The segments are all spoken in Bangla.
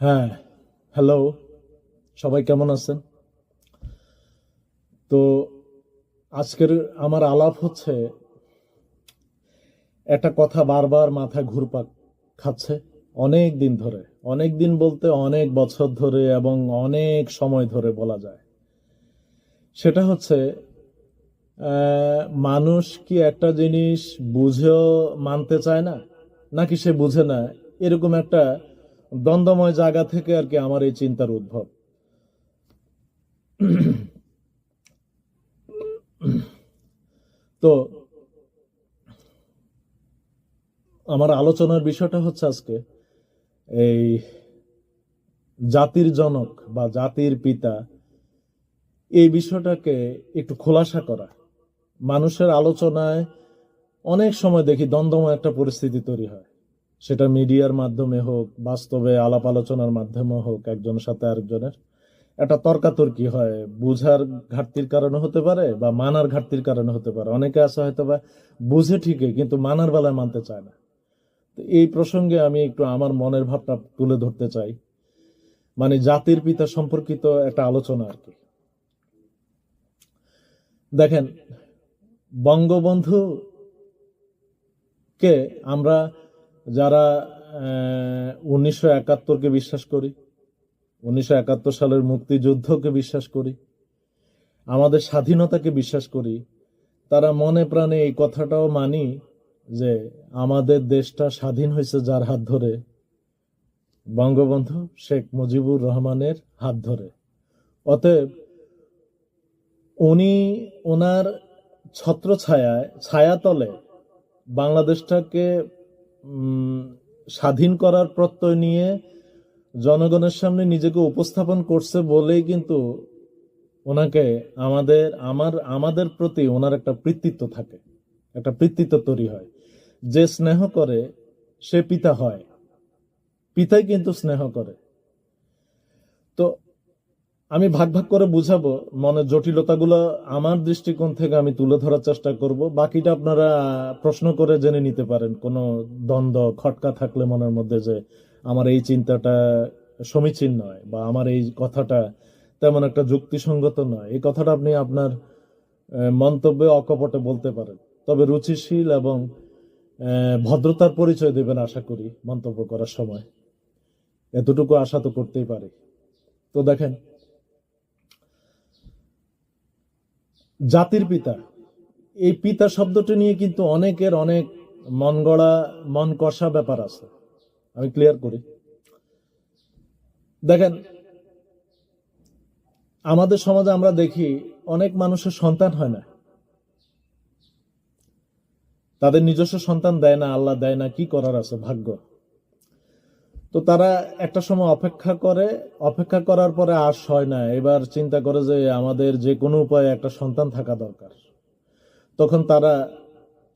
হ্যাঁ হ্যালো সবাই কেমন আছেন? তো আজকের আমার আলাপ হচ্ছে, একটা কথা বারবার মাথায় ঘুরপাক খাচ্ছে। অনেক দিন ধরে, অনেক দিন বলতে অনেক বছর ধরে এবং অনেক সময় ধরে বলা যায়। সেটা হচ্ছে মানুষ কি একটা জিনিস বুঝেও মানতে চায় না? নাকি সে বুঝে না? এরকম একটা দ্বন্দ্বময় জায়গা থেকে আর কি আমার এই চিন্তার উদ্ভব। তো, আমার আলোচনার বিষয়টা হচ্ছে আজকে এই জাতির জনক বা জাতির পিতা, এই বিষয়টাকে একটু খোলাসা করা। মানুষের আলোচনায় অনেক সময় দেখি দ্বন্দ্বময় একটা পরিস্থিতি তৈরি হয়। সেটা মিডিয়ার মাধ্যমে হোক, বাস্তবে আলাপ আলোচনার মাধ্যমে হোক একজনের সাথে আরেকজনের। একটা তর্কাতর্কি হয়, বুঝার ঘাটতির কারণে হতে পারে বা মানার ঘাটতির কারণে হতে পারে। অনেকে আছে হয়তো বা বুঝে ঠিকই, কিন্তু মানার বেলায় মানতে চায় না। তো এই প্রসঙ্গে আমি একটু আমার মনের ভাবটা তুলে ধরতে চাই। মানে জাতির পিতা সম্পর্কিত একটা আলোচনা আর কি। দেখেন বঙ্গবন্ধু কে আমরা যারা উনিশশো একাত্তরকে বিশ্বাস করি, উনিশশো একাত্তর সালের মুক্তিযুদ্ধকে বিশ্বাস করি, আমাদের স্বাধীনতাকে বিশ্বাস করি, তারা মনে প্রাণে এই কথাটাও মানি যে আমাদের দেশটা স্বাধীন হয়েছে যার হাত ধরে। বঙ্গবন্ধু শেখ মুজিবুর রহমানের হাত ধরে। অতএব উনি ওনার ছত্র ছায়ায় ছায়াতলে বাংলাদেশটাকে স্বাধীন করার প্রত্যয় নিয়ে জনগণের সামনে নিজেকে উপস্থাপন করছে বলেই কিন্তু ওনাকে আমাদের, আমার, আমাদের প্রতি ওনার একটা কৃতিত্ব থাকে, একটা কৃতিত্ব তৈরি হয়। যে স্নেহ করে, সে পিতা হয়। পিতাই কিন্তু স্নেহ করে। তো আমি ভাগ ভাগ করে বুঝাবো, মনের জটিলতাগুলো আমার দৃষ্টিকোণ থেকে আমি তুলে ধরার চেষ্টা করব। বাকিটা আপনারা প্রশ্ন করে জেনে নিতে পারেন। কোনো দ্বন্দ্ব, খটকা থাকলে মনের মধ্যে যে আমার এই চিন্তাটা সমীচীন নয় বা আমার এই কথাটা তেমন একটা যুক্তিসঙ্গত নয়। এই কথাটা আপনি আপনার মন্তব্যে অকপটে বলতে পারেন। তবে রুচিশীল এবং ভদ্রতার পরিচয় দেবেন আশা করি মন্তব্য করার সময়। এতটুকু আশা তো করতেই পারি। তো দেখেন জাতির পিতা। এই পিতা শব্দটি নিয়ে কিন্তু অনেকের অনেক মন গড়া, মন কষা ব্যাপার আছে। আমি ক্লিয়ার করি। দেখেন, আমাদের সমাজে আমরা দেখি অনেক মানুষের সন্তান হয় না। তাদের নিজস্ব সন্তান দেয় না, আল্লাহ দেয় না, কি করার আছে ভাগ্য? তো তারা একটা সময় অপেক্ষা করে, অপেক্ষা করার পরে আর হয় না। এবার চিন্তা করে যে আমাদের যে কোনো উপায়ে একটা সন্তান থাকা দরকার। তখন তারা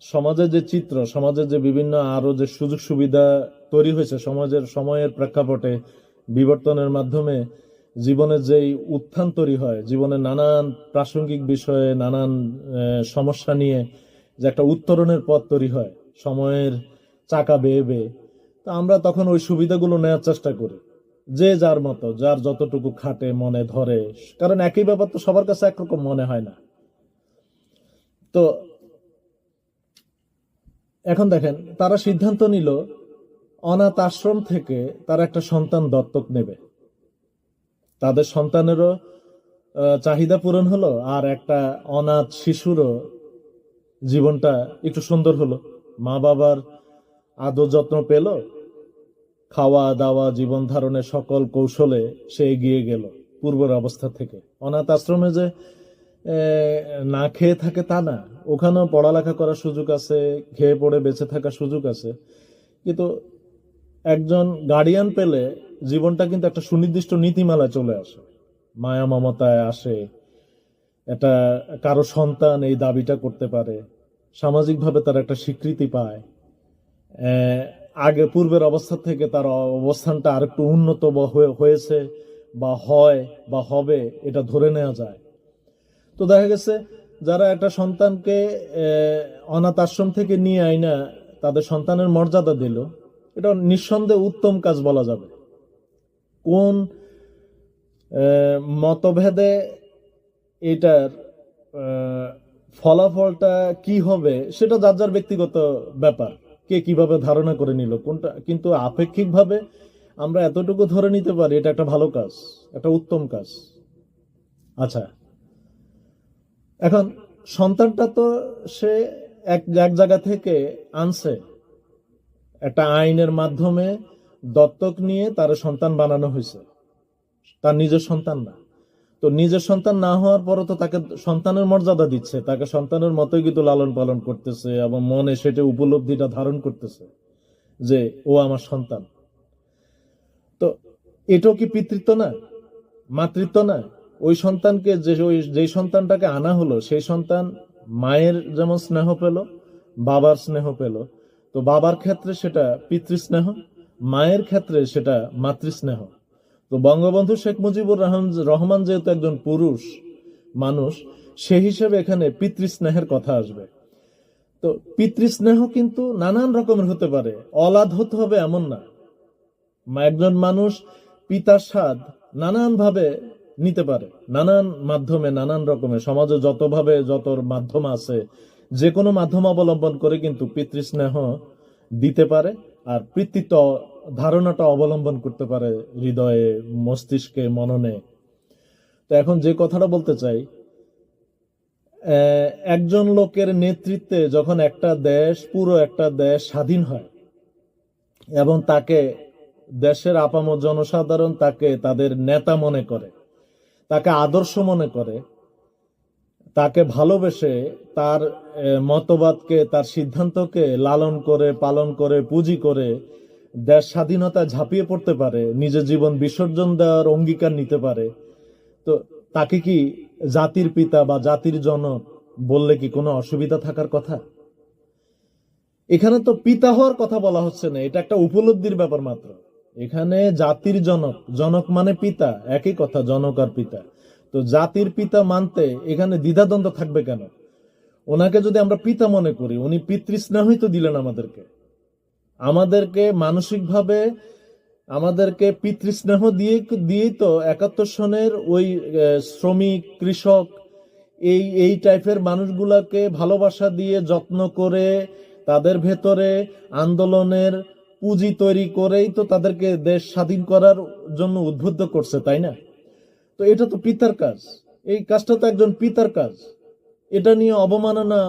সমাজের যে চিত্র, সমাজের যে বিভিন্ন আরও যে সুযোগ সুবিধা তৈরি হয়েছে, সমাজের সময়ের প্রেক্ষাপটে বিবর্তনের মাধ্যমে জীবনের যেই উত্থান তৈরি হয় জীবনে নানান প্রাসঙ্গিক বিষয়ে নানান সমস্যা নিয়ে যে একটা উত্তরণের পথ তৈরি হয়, সময়ের চাকা বেয়ে বেয়ে। তা আমরা তখন ওই সুবিধাগুলো নেওয়ার চেষ্টা করি। যে যার মতো, যার যতটুকু খাটে, মনে ধরে, কারণ একই ব্যাপার তো সবার কাছে একরকম মনে হয় না। তো এখন দেখেন, তারা সিদ্ধান্ত নিল, অনাথ আশ্রম থেকে তারা একটা সন্তান দত্তক নেবে। তাদের সন্তানেরও চাহিদা পূরণ হলো, আর একটা অনাথ শিশুরও জীবনটা একটু সুন্দর হলো। মা বাবার আদর যত্ন পেল। খাওয়া, দাওয়া, জীবন ধারণের সকল কৌশলে সে এগিয়ে গেল পূর্বের অবস্থা থেকে। অনাথ আশ্রমে যে না খেয়ে থাকে তা না। ওখানেও পড়ালেখা করার সুযোগ আছে, খেয়ে পড়ে বেঁচে থাকার সুযোগ আছে। কিন্তু একজন গার্ডিয়ান পেলে জীবনটা কিন্তু একটা সুনির্দিষ্ট নীতিমালায় চলে আসে। মায়া মমতায় আসে এটা কারও সন্তান এই দাবিটা করতে পারে, সামাজিকভাবে তার একটা স্বীকৃতি পায়। আগে পূর্বের অবস্থা থেকে তার অবস্থানটা আরেকটু উন্নত হয়ে- হয়েছে বা হয় বা হবে, এটা ধরে নেওয়া যায়। তো দেখা গেছে যারা একটা সন্তানকে অনাথ আশ্রম থেকে নিয়ে আইনা, তাদের সন্তানের মর্যাদা দিল। এটা নিঃসন্দেহে উত্তম কাজ বলা যাবে। কোন মতভেদে এটার ফলাফলটা কি হবে, সেটা যার যার ব্যক্তিগত ব্যাপার। কে কীভাবে ধারণা করে নিল, কোনটা, কিন্তু আপেক্ষিকভাবে আমরা এতটুকু ধরে নিতে পারি, এটা একটা ভালো কাজ, একটা উত্তম কাজ। আচ্ছা এখন সন্তানটা তো সে এক এক জায়গা থেকে আনছে। একটা আইনের মাধ্যমে দত্তক নিয়ে তার সন্তান বানানো হয়েছে। তার নিজের সন্তান না। তো নিজের সন্তান না হওয়ার পরও তো তাকে সন্তানের মর্যাদা দিচ্ছে, তাকে সন্তানের মতোই কিন্তু লালন পালন করতেছে এবং মনে সেটা উপলব্ধিটা ধারণ করতেছে যে ও আমার সন্তান। তো এটাও কি পিতৃত্ব না? মাতৃত্ব না? ওই সন্তানকে যে ওই যেই সন্তানটাকে আনা হলো, সেই সন্তান মায়ের যেমন স্নেহ পেল, বাবার স্নেহ পেল। তো বাবার ক্ষেত্রে সেটা পিতৃস্নেহ, মায়ের ক্ষেত্রে সেটা মাতৃস্নেহ। তো বঙ্গবন্ধু শেখ মুজিবুর রহমান যেহেতু একজন পুরুষ মানুষ, সে হিসেবে এখানে পিতৃস্নেহের কথা আসবে। তো পিতৃস্নেহ কিন্তু নানান রকমের হতে পারে অলাদ হতে হবে এমন না। একজন মানুষ পিতার স্বাদ নানান ভাবে নিতে পারে, নানান মাধ্যমে, নানান রকমের সমাজে যতভাবে যত মাধ্যম আছে, যে কোনো মাধ্যম অবলম্বন করে কিন্তু পিতৃস্নেহ দিতে পারে। আর পিতৃত্ব ধারণাটা অবলম্বন করতে পারে হৃদয়ে, মস্তিষ্কে, মননে। তো এখন যে কথাটা বলতে চাই একজন লোকের নেতৃত্বে যখন একটা দেশ, পুরো একটা দেশ স্বাধীন হয় এবং তাকে দেশের আপামর জনসাধারণ তাকে তাদের নেতা মনে করে, তাকে আদর্শ মনে করে তাকে ভালোবেসে তার মতবাদকে, তার সিদ্ধান্তকে লালন করে, পালন করে, পুঁজি করে দেশ স্বাধীনতা ঝাঁপিয়ে পড়তে পারে নিজের জীবন বিসর্জন দেওয়ার অঙ্গীকার নিতে পারে। তো তাকে কি জাতির পিতা বা জাতির জনক বললে কি কোনো অসুবিধা থাকার কথা? এখানে তো পিতা হওয়ার কথা বলা হচ্ছে না, এটা একটা উপলব্ধির ব্যাপার মাত্র। এখানে জাতির জনক জনক মানে পিতা, একই কথা, জনক আর পিতা। তো জাতির পিতা মানতে এখানে দ্বিধাদ্বন্দ্ব থাকবে কেন? ওনাকে যদি আমরা পিতা মনে করি, উনি পিতৃস্নেহই তো দিলেন আমাদেরকে। আমাদেরকে মানসিকভাবে, আমাদেরকে পিতৃস্নেহ দিয়ে, দিয়েই তো একাত্তর সনের ওই শ্রমিক, কৃষক, এই এই টাইপের মানুষগুলাকে ভালোবাসা দিয়ে যত্ন করে তাদের ভেতরে আন্দোলনের পুঁজি তৈরি করেই তো তাদেরকে দেশ স্বাধীন করার জন্য উদ্বুদ্ধ করছে, তাই না? তো এটা তো পিতার কাজ। এই কাজটা তো একজন পিতার কাজ। এটা নিয়ে অবমাননা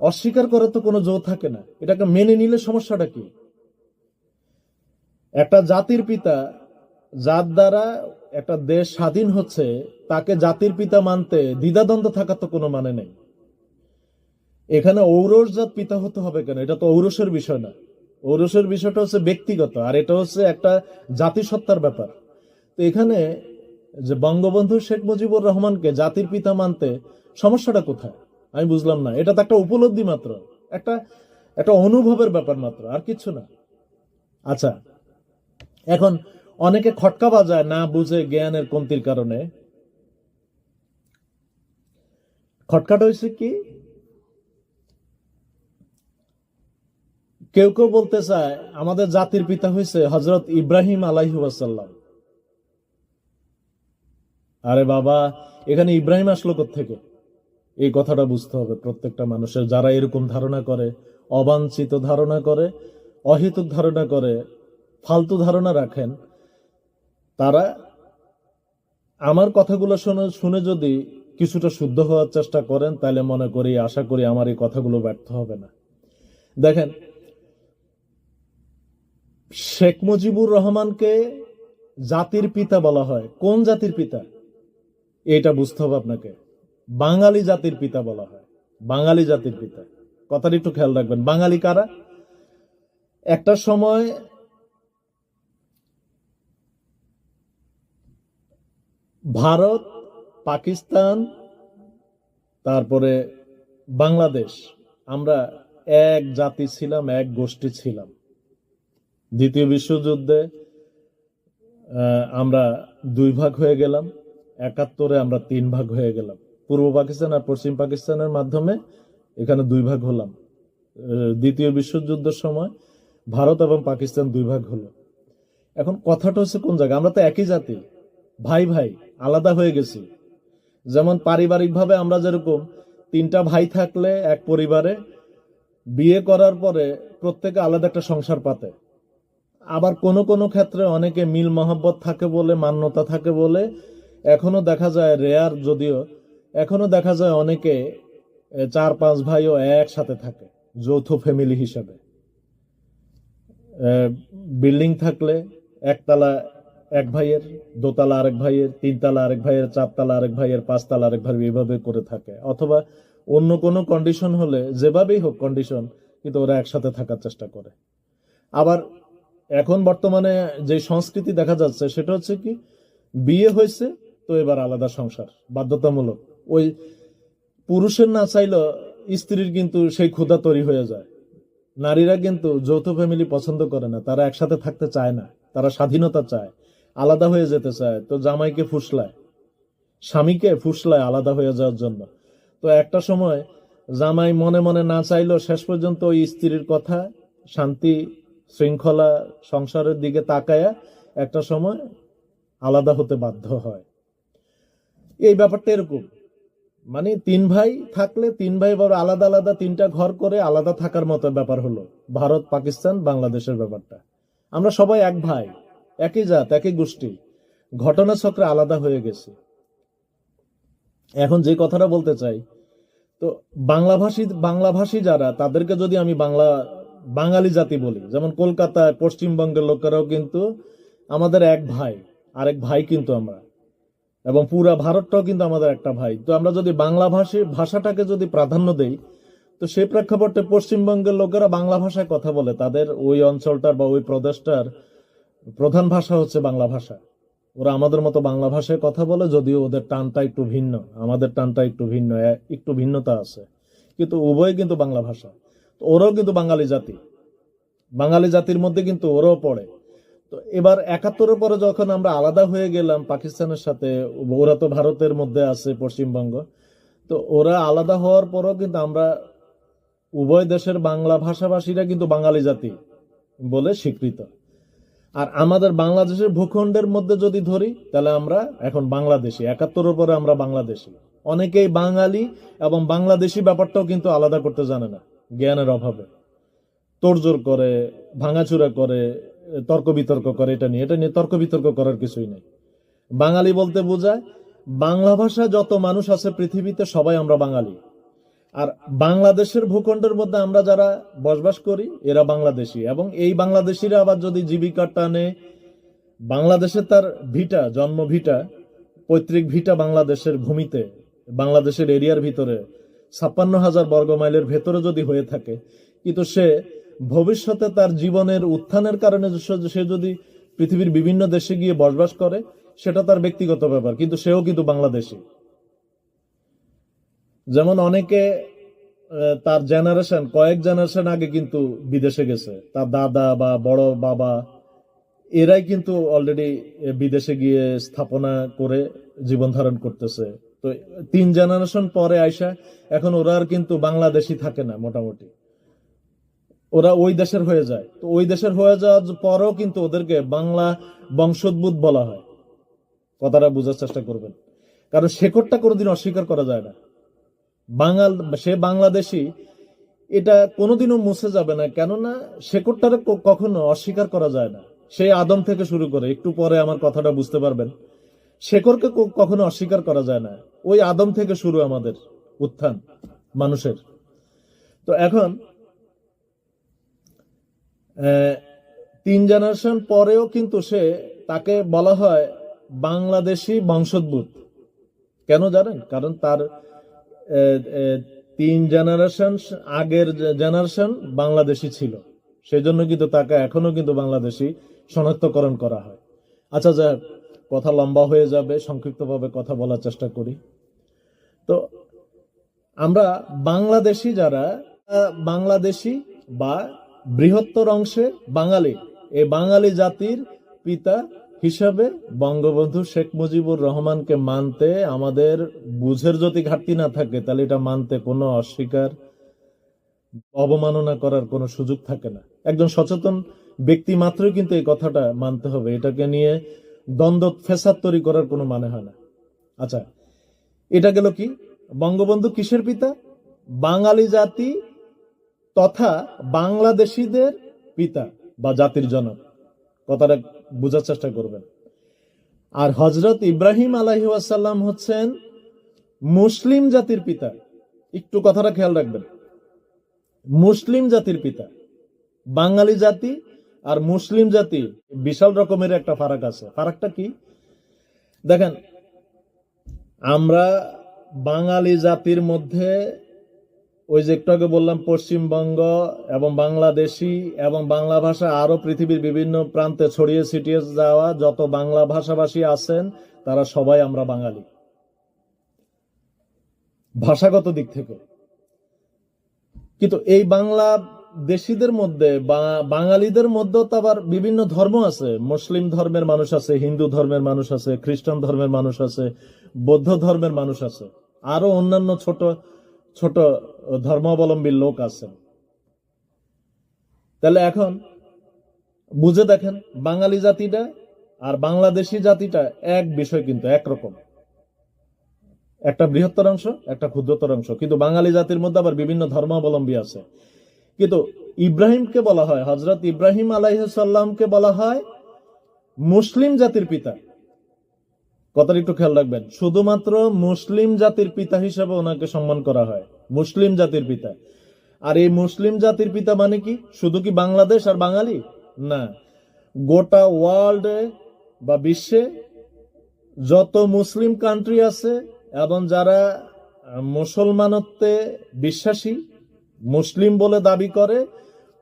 অস্বীকার করার তো কোনো জো থাকে না। এটাকে মেনে নিলে সমস্যাটা কি? একটা জাতির পিতা যার দ্বারা একটা দেশ স্বাধীন হচ্ছে, তাকে জাতির পিতা মানতে দ্বিধাদ্বন্দ্ব থাকার তো কোনো মানে নেই। এখানে ঔরস জাত পিতা হতে হবে কেন? এটা তো ঔরসের বিষয় না। ঔরসের বিষয়টা হচ্ছে ব্যক্তিগত, আর এটা হচ্ছে একটা জাতিসত্তার ব্যাপার। তো এখানে যে বঙ্গবন্ধু শেখ মুজিবুর রহমানকে জাতির পিতা মানতে সমস্যাটা কোথায়? আমি বুঝলাম না। এটা তো একটা উপলব্ধি মাত্র। একটা একটা অনুভবের ব্যাপার মাত্র, আর কিচ্ছু না। আচ্ছা এখন অনেকে খটকা বাজায় না বুঝে জ্ঞানের কমতির কারণে। খটকাটা হয়েছে কি? কেউ কেউ বলতে চায়, আমাদের জাতির পিতা হয়েছে হজরত ইব্রাহিম আলাইহি ওয়াসাল্লাম। আরে বাবা, এখানে ইব্রাহিম আসলো থেকে এই কথাটা বুঝতে হবে প্রত্যেকটা মানুষের। যারা এরকম ধারণা করে, অবাঞ্ছিত ধারণা করে, অহেতুক ধারণা করে, ফালতু ধারণা রাখেন, তারা আমার কথাগুলো শুনে শুনে যদি কিছুটা শুদ্ধ হওয়ার চেষ্টা করেন, তাহলে মনে করি, আশা করি আমার এই কথাগুলো ব্যর্থ হবে না। দেখেন, শেখ মুজিবুর রহমানকে জাতির পিতা বলা হয়। কোন জাতির পিতা? এটা বুঝতে হবে আপনাকে। বাঙালি জাতির পিতা বলা হয়। বাঙালি জাতির পিতা। কথাটা একটু খেয়াল রাখবেন। বাঙালি কারা? একটা সময় ভারত, পাকিস্তান, তারপরে বাংলাদেশ, আমরা এক জাতি ছিলাম, এক গোষ্ঠী ছিলাম। দ্বিতীয় বিশ্বযুদ্ধে আমরা দুই ভাগ হয়ে গেলাম। একাত্তরে আমরা তিন ভাগ হয়ে গেলাম। পূর্ব পাকিস্তান আর পশ্চিম পাকিস্তানের মাধ্যমে এখানে দুই ভাগ হলাম। দ্বিতীয় বিশ্বযুদ্ধের সময় ভারত এবং পাকিস্তান দুই ভাগ হলো। এখন কথাটা হচ্ছে কোন জায়গায়? আমরা তো একই জাতি। ভাই ভাই, আলাদা হয়ে গেছি। যেমন পারিবারিকভাবে আমরা যেরকম তিনটা ভাই থাকলে এক পরিবারে বিয়ে করার পরে প্রত্যেকে আলাদা একটা সংসার পাতে। আবার কোনো কোনো ক্ষেত্রে অনেকে মিল মহব্বত থাকে বলে, মান্যতা থাকে বলে এখনও দেখা যায় রেয়ার যদিও, এখনও দেখা যায় অনেকে চার পাঁচ ভাইও একসাথে থাকে, যৌথ ফ্যামিলি হিসেবে। বিল্ডিং থাকলে একতলা এক ভাইয়ের, দোতলা আরেক ভাইয়ের, তিনতলা আরেক ভাইয়ের, চারতলা আরেক ভাইয়ের, পাঁচতলা আরেক ভাই এইভাবে করে থাকে। অথবা অন্য কোনো কন্ডিশন হলে যেভাবেই হোক কন্ডিশন কিন্তু ওরা একসাথে থাকার চেষ্টা করে। আবার এখন বর্তমানে যে সংস্কৃতি দেখা যাচ্ছে, সেটা হচ্ছে কি, বিয়ে হয়েছে তো এবার আলাদা সংসার, বাধ্যতামূলক। ওই পুরুষের না চাইলেও স্ত্রীর কিন্তু সেই ক্ষুধা তৈরি হয়ে যায়। নারীরা কিন্তু যৌথ ফ্যামিলি পছন্দ করে না, তারা একসাথে থাকতে চায় না, তারা স্বাধীনতা চায়, আলাদা হয়ে যেতে চায়, তো জামাইকে ফুসলায়, স্বামীকে ফুসলায় আলাদা হয়ে যাওয়ার জন্য। তো একটা সময় জামাই মনে মনে না চাইলেও শেষ পর্যন্ত ওই স্ত্রীর কথা, শান্তি, শৃঙ্খলা, সংসারের দিকে তাকায়া একটা সময় আলাদা হতে বাধ্য হয়। এই ব্যাপারটা এরকম। মানে তিন ভাই থাকলে তিন ভাই বড় আলাদা আলাদা তিনটা ঘর করে আলাদা থাকার মতো ব্যাপার হলো। ভারত, পাকিস্তান, বাংলাদেশের ব্যাপারটা। আমরা সবাই এক ভাই, একই জাত, একই গোষ্ঠী। ঘটনা চক্রে আলাদা হয়ে গেছে। এখন যে কথাটা বলতে চাই, তো বাংলাভাষী বাংলাভাষী যারা, তাদেরকে যদি আমি বাংলা, বাঙালি জাতি বলি, যেমন কলকাতায়, পশ্চিমবঙ্গের লোকেরাও কিন্তু আমাদের এক ভাই, আরেক ভাই কিন্তু আমরা। এবং পুরা ভারতটাও কিন্তু আমাদের একটা ভাই। তো আমরা যদি বাংলা ভাষী ভাষাটাকে যদি প্রাধান্য দেই, তো সেই প্রেক্ষাপটে পশ্চিমবঙ্গের লোকেরা বাংলা ভাষায় কথা বলে। তাদের ওই অঞ্চলটার বা ওই প্রদেশটার প্রধান ভাষা হচ্ছে বাংলা ভাষা। ওরা আমাদের মতো বাংলা ভাষায় কথা বলে, যদিও ওদের টানটা একটু ভিন্ন। আমাদের টানটা একটু ভিন্ন একটু ভিন্নতা আছে। কিন্তু উভয় কিন্তু বাংলা ভাষা। ওরাও কিন্তু বাঙালি জাতি। বাঙালি জাতির মধ্যে কিন্তু ওরাও পড়ে। তো এবার একাত্তরের পরে যখন আমরা আলাদা হয়ে গেলাম পাকিস্তানের সাথে, ওরা তো ভারতের মধ্যে আছে পশ্চিমবঙ্গ, তো ওরা আলাদা হওয়ার পরও কিন্তু আমরা উভয় দেশের বাংলা ভাষাভাষীরা কিন্তু বাঙালি জাতি বলে স্বীকৃত। আর আমাদের বাংলাদেশের ভূখণ্ডের মধ্যে যদি ধরি, তাহলে আমরা এখন বাংলাদেশি। একাত্তরের পরে আমরা বাংলাদেশি। অনেকেই বাঙালি এবং বাংলাদেশি ব্যাপারটাও কিন্তু আলাদা করতে জানে না, জ্ঞানের অভাবে। তোড়জোড় করে, ভাঙাচুরা করে তর্ক বিতর্ক করে, এটা নিয়ে। এটা নিয়ে তর্ক বিতর্ক করার কিছুই নেই। বাঙালি বলতে বোঝায়, বাংলা ভাষা যত মানুষ আছে পৃথিবীতে সবাই আমরা বাঙালি। আর বাংলাদেশের ভূখণ্ডের মধ্যে আমরা যারা বসবাস করি, এরা বাংলাদেশি। এবং এই বাংলাদেশিরা আবার যদি জীবিকার টানে, বাংলাদেশে তার ভিটা, জন্ম ভিটা, পৈতৃক ভিটা বাংলাদেশের ভূমিতে, বাংলাদেশের এরিয়ার ভিতরে, ছাপ্পান্ন হাজার বর্গ মাইলের ভেতরে যদি হয়ে থাকে, কিন্তু সে ভবিষ্যতে তার জীবনের উত্থানের কারণে সে- যদি পৃথিবীর বিভিন্ন দেশে গিয়ে বসবাস করে, সেটা তার ব্যক্তিগত ব্যাপার, কিন্তু সেও কিন্তু বাংলাদেশী। যেমন অনেকে তার জেনারেশন কয়েক জেনারেশন আগে কিন্তু বিদেশে গেছে। তার দাদা বা বড় বাবা, এরাই কিন্তু অলরেডি বিদেশে গিয়ে স্থাপনা করে জীবন ধারণ করতেছে। তো তিন জেনারেশন পরে আইসা, এখন ওরা আর কিন্তু বাংলাদেশি থাকে না, মোটামুটি। ওরা ওই দেশের হয়ে যায়। তো ওই দেশের হয়ে যাওয়ার পরেও কিন্তু ওদেরকে বাংলা বংশোদ্ভূত বলা হয়। কথাটা বোঝার চেষ্টা করবেন। কারণ শেকড়টা কোনোদিন অস্বীকার করা যায় না। বাঙাল, সে বাংলাদেশি, এটা কোনোদিনও মুছে যাবে না। কেননা শেকড়টারে কখনো অস্বীকার করা যায় না। সেই আদম থেকে শুরু করে, একটু পরে আমার কথাটা বুঝতে পারবেন। শেকড়কে কখনো অস্বীকার করা যায় না। ওই আদম থেকে শুরু আমাদের উত্থান মানুষের। তো এখন তিন জেনারেশন পরেও কিন্তু সে তাকে বলা হয় বাংলাদেশি বংশোদ্ভূত। কেন জানেন? কারণ তার তিন জেনারেশন আগের জেনারেশন বাংলাদেশি ছিল। সেই জন্য কিন্তু তাকে এখনও কিন্তু বাংলাদেশি শনাক্তকরণ করা হয়। আচ্ছা যাক কথা লম্বা হয়ে যাবে, সংক্ষিপ্তভাবে কথা বলার চেষ্টা করি। তো আমরা বাংলাদেশি যারা বাংলাদেশি বা বৃহত্তর অংশে বাঙালি। এই বাঙালি জাতির পিতা হিসাবে বঙ্গবন্ধু শেখ মুজিবুর রহমানকে মানতে আমাদের বুঝের যদি ঘাটতি না থাকে, তাহলে এটা মানতে কোনো অস্বীকার, অবমাননা করার কোনো সুযোগ থাকে না। একজন সচেতন ব্যক্তি মাত্রই কিন্তু এই কথাটা মানতে হবে। এটাকে নিয়ে দ্বন্দ্ব ফেসাদ তৈরি করার কোনো মানে হয় না। আচ্ছা এটা গেল কি? বঙ্গবন্ধু কিসের পিতা? বাঙালি জাতি তথা বাংলাদেশিদের পিতা বা জাতির জনক। কথাটা বোঝার চেষ্টা করবেন। আর হজরত ইব্রাহিম আলাহি ওয়াসাল্লাম হচ্ছেন মুসলিম জাতির পিতা। একটু কথাটা খেয়াল রাখবেন। মুসলিম জাতির পিতা। বাঙালি জাতি আর মুসলিম জাতি বিশাল রকমের একটা ফারাক আছে। ফারাকটা কি? দেখেন, আমরা বাঙালি জাতির মধ্যে ওই যে একটু আগে বললাম, পশ্চিমবঙ্গ এবং বাংলাদেশি এবং বাংলা ভাষা আরও পৃথিবীর বিভিন্ন প্রান্তে ছড়িয়ে ছিটিয়ে যাওয়া যত বাংলা ভাষাভাষী আছেন, তারা সবাই আমরা বাঙালি। ভাষাগত দিক থেকে। কিন্তু এই বাংলা দেশিদের মধ্যে বাঙালিদের মধ্যেও তো আবার বিভিন্ন ধর্ম আছে। মুসলিম ধর্মের মানুষ আছে, হিন্দু ধর্মের মানুষ আছে, খ্রিস্টান ধর্মের মানুষ আছে, বৌদ্ধ ধর্মের মানুষ আছে। আরও অন্যান্য ছোট ছোট ধর্মাবলম্বী লোক আছেন তাহলে এখন বুঝে দেখেন, বাঙালি জাতিটা আর বাংলাদেশি জাতিটা এক বিষয় কিন্তু একরকম একটা বৃহত্তর অংশ, একটা ক্ষুদ্রতর অংশ। কিন্তু বাঙালি জাতির মধ্যে আবার বিভিন্ন ধর্মাবলম্বী আছে। কিন্তু ইব্রাহিমকে বলা হয় হজরত ইব্রাহিম আলাইসাল্লামকে বলা হয় মুসলিম জাতির পিতা। কথাটা একটু খেয়াল রাখবেন। শুধুমাত্র মুসলিম জাতির পিতা হিসেবে ওনাকে সম্মান করা হয়। মুসলিম জাতির পিতা। আর এই মুসলিম জাতির পিতা মানে কি? শুধু কি বাংলাদেশ আর বাঙালি? না। গোটা ওয়ার্ল্ডে বা বিশ্বে যত মুসলিম কান্ট্রি আছে এবং যারা মুসলমানত্বে বিশ্বাসী, মুসলিম বলে দাবি করে,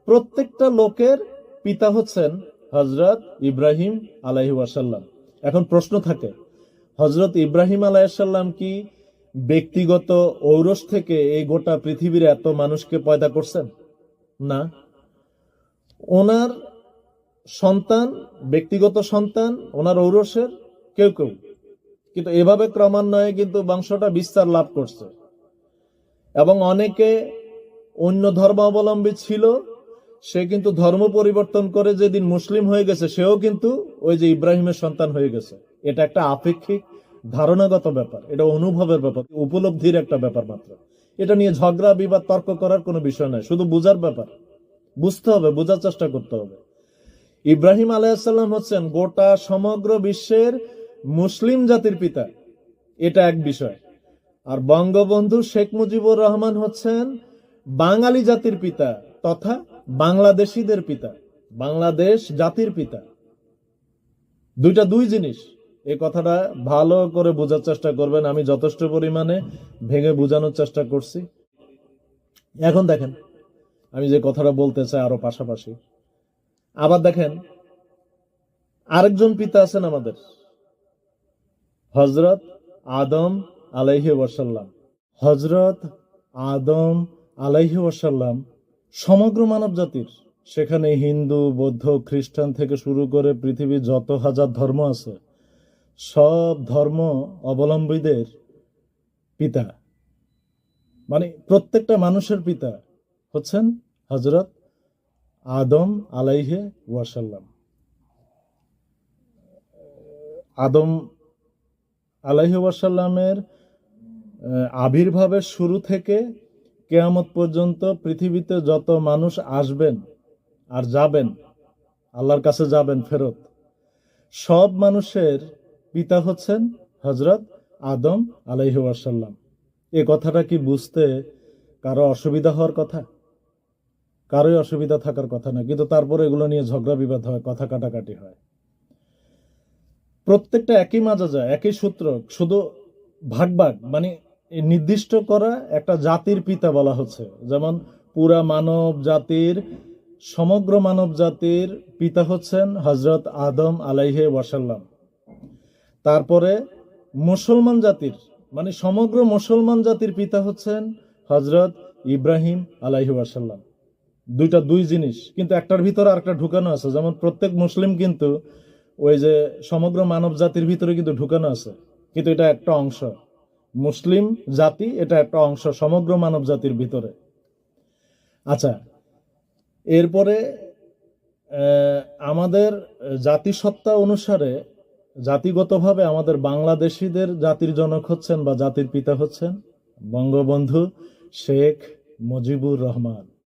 প্রত্যেকটা লোকের পিতা হচ্ছেন হজরত ইব্রাহিম আলাইহি ওয়াসাল্লাম। এখন প্রশ্ন থাকে হজরত ইব্রাহিম আলাইসাল্লাম কি ব্যক্তিগত ঔরস থেকে এই গোটা পৃথিবীর এত মানুষকে পয়দা করছেন? না। ওনার সন্তান, ব্যক্তিগত সন্তান, ওনার ঔরসের কেউ কেউ। কিন্তু এভাবে ক্রমান্বয়ে কিন্তু বংশটা বিস্তার লাভ করছে। এবং অনেকে অন্য ধর্মাবলম্বী ছিল, সে কিন্তু ধর্ম পরিবর্তন করে যেদিন মুসলিম হয়ে গেছে, সেও কিন্তু ওই যে ইব্রাহিমের সন্তান হয়ে গেছে। এটা একটা আপেক্ষিক ধারণাগত ব্যাপার, এটা অনুভবের ব্যাপার, উপলব্ধির একটা ব্যাপার মাত্র। এটা নিয়ে ঝগড়া, বিবাদ, তর্ক করার কোনো বিষয় নয় শুধু বুঝার ব্যাপার। বুঝতে হবে, বোঝার চেষ্টা করতে হবে। ইব্রাহিম আলাইসাল্লাম হচ্ছেন গোটা সমগ্র বিশ্বের মুসলিম জাতির পিতা। এটা এক বিষয়। আর বঙ্গবন্ধু শেখ মুজিবুর রহমান হচ্ছেন বাঙালি জাতির পিতা তথা বাংলাদেশিদের পিতা, বাংলাদেশ জাতির পিতা। দুইটা দুই জিনিস। এই কথাটা ভালো করে বোঝার চেষ্টা করবেন। আমি যথেষ্ট পরিমাণে ভেঙে বোঝানোর চেষ্টা করছি। এখন দেখেন, আমি যে কথাটা বলতে চাই আরও পাশাপাশি। আবার দেখেন, আরেকজন পিতা আছেন আমাদের হজরত আদম আলাইহি ওয়াসাল্লাম। হজরত আদম আলাইহি ওয়াসাল্লাম সমগ্র মানব জাতির, সেখানে হিন্দু, বৌদ্ধ, খ্রিস্টান থেকে শুরু করে পৃথিবীর যত হাজার ধর্ম আছে সব ধর্ম অবলম্বীদের পিতা। মানে প্রত্যেকটা মানুষের পিতা হচ্ছেন হজরত আদম আলাইহে ওয়াসাল্লাম। আদম আলাইহি ওয়াসাল্লামের আবির্ভাবের শুরু থেকে কেয়ামত পর্যন্ত পৃথিবীতে যত মানুষ আসবেন আর যাবেন, আল্লাহর কাছে যাবেন ফেরত, সব মানুষের পিতা হচ্ছেন হজরত আদম আলাইহি ওয়াসাল্লাম। এ কথাটা কি বুঝতে কারও অসুবিধা হওয়ার কথা? কারোই অসুবিধা থাকার কথা না, কিন্তু তারপরে এগুলো নিয়ে ঝগড়া বিবাদ হয়, কথা কাটাকাটি হয়। প্রত্যেকটা একই মাজা যায় একই সূত্র, শুধু ভাগ ভাগ মানে নির্দিষ্ট করা একটা জাতির পিতা বলা হচ্ছে। যেমন পুরা মানব জাতির, সমগ্র মানব জাতির পিতা হচ্ছেন হজরত আদম আলাইহে ওয়াসাল্লাম। তারপরে মুসলমান জাতির মানে সমগ্র মুসলমান জাতির পিতা হচ্ছেন হজরত ইব্রাহিম আলাইহি ওয়াসাল্লাম। দুইটা দুই জিনিস, কিন্তু একটার ভিতরে আরেকটা ঢুকানো আছে। যেমন প্রত্যেক মুসলিম কিন্তু ওই যে সমগ্র মানব জাতির ভিতরে কিন্তু ঢুকানো আছে, কিন্তু এটা একটা অংশ। মুসলিম জাতি এটা একটা অংশ সমগ্র মানব জাতির ভিতরে। আচ্ছা এরপরে আমাদের জাতিসত্তা অনুসারে জাতিগতভাবে আমাদের বাংলাদেশিদের জাতির জনক হচ্ছেন বা জাতির পিতা হচ্ছেন বঙ্গবন্ধু শেখ মুজিবুর রহমান।